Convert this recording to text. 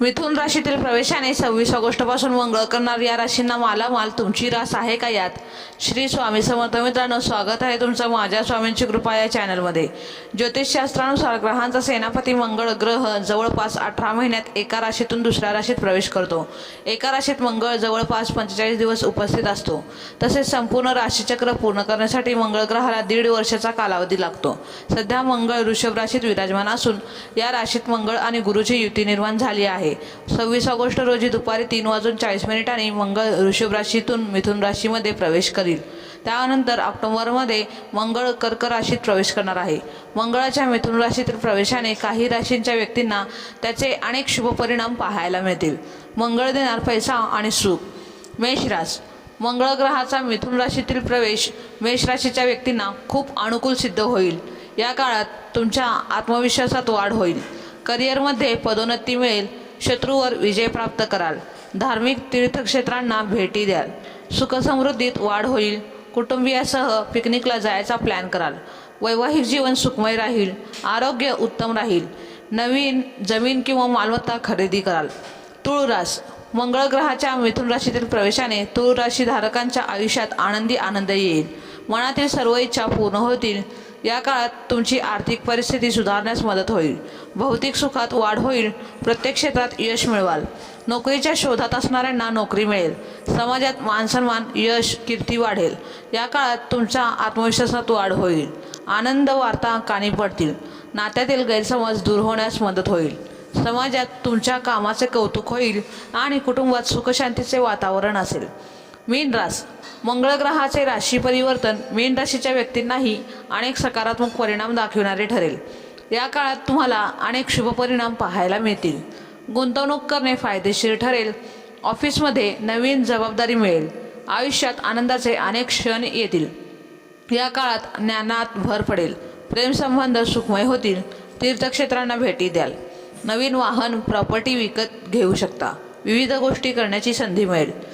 मिथुन राशीतील प्रवेशाने सव्वीस ऑगस्टपासून मंगळ करणार. या राशींना मालामाल तुमची रास आहे का यात? श्री स्वामी समर्थ मित्रांनो स्वागत आहे तुमचं माझ्या स्वामींची कृपा या चॅनलमध्ये. ज्योतिषशास्त्रानुसार ग्रहांचा सेनापती मंगळ ग्रह जवळपास अठरा महिन्यात एका राशीतून दुसऱ्या राशीत प्रवेश करतो. एका राशीत मंगळ जवळपास पंचेचाळीस दिवस उपस्थित असतो. तसेच संपूर्ण राशीचक्र पूर्ण करण्यासाठी मंगळ ग्रहाला दीड वर्षाचा कालावधी लागतो. सध्या मंगळ वृषभ राशीत विराजमान असून या राशीत मंगळ आणि गुरुची युती निर्माण झाली आहे. आहे. सव्वीस ऑगस्ट रोजी दुपारी तीन वाजून चाळीस मिनिटांनी मंगळ ऋषभ राशीतून मिथुन राशीमध्ये प्रवेश करील. त्यानंतर ऑक्टोबरमध्ये मंगळ कर्क राशीत प्रवेश करणार आहे. मंगळाच्या मिथुन राशीतील प्रवेशाने काही राशींच्या व्यक्तींना त्याचे अनेक शुभ परिणाम पाहायला मिळतील. मंगळ देणार पैसा आणि सुख. मेष रास मंगळ ग्रहाचा मिथुन राशीतील प्रवेश मेष राशीच्या व्यक्तींना खूप अनुकूल सिद्ध होईल. या काळात तुमच्या आत्मविश्वासात वाढ होईल. करिअरमध्ये पदोन्नती मिळेल. शत्रूवर विजय प्राप्त कराल. धार्मिक तीर्थक्षेत्रांना भेटी द्याल. सुखसमृद्धीत वाढ होईल. कुटुंबियासह पिकनिकला जायचा प्लॅन कराल. वैवाहिक जीवन सुखमय राहील. आरोग्य उत्तम राहील. नवीन जमीन किंवा मालमत्ता खरेदी कराल. तुळरास मंगळग्रहाच्या मंगळ ग्रहाच्या मिथुन राशीतील प्रवेशाने तुळ राशीधारकांच्या आयुष्यात आनंदी आनंद येईल. मनातील सर्व इच्छा पूर्ण होतील. या काळात तुमची आर्थिक परिस्थिती सुधारण्यास मदत होईल. भौतिक सुखात वाढ होईल प्रत्येक क्षेत्रात यश मिळवाल. नोकरीच्या शोधात असणाऱ्यांना नोकरी मिळेल. समाजात मानसन्मान यश कीर्ती वाढेल. या काळात तुमच्या आत्मविश्वासात वाढ होईल. आनंद वार्ता कानी पडतील. नात्यातील गैरसमज दूर होण्यास मदत होईल. समाजात तुमच्या कामाचे कौतुक होईल आणि कुटुंबात सुखशांतीचे वातावरण असेल. मीन रास. मंगळ ग्रहाचे राशी परिवर्तन मीन राशीच्या व्यक्तींनाही अनेक सकारात्मक परिणाम दाखविणारे ठरेल. या काळात तुम्हाला अनेक शुभ परिणाम पाहायला मिळतील. गुंतवणूक करणे फायदेशीर ठरेल. ऑफिसमध्ये नवीन जबाबदारी मिळेल. आयुष्यात आनंदाचे अनेक क्षण येतील. या काळात ज्ञानात भर पडेल. प्रेमसंबंध सुखमय होतील. तीर्थक्षेत्रांना भेटी द्याल. नवीन वाहन प्रॉपर्टी विकत घेऊ शकता. विविध गोष्टी करण्याची संधी मिळेल.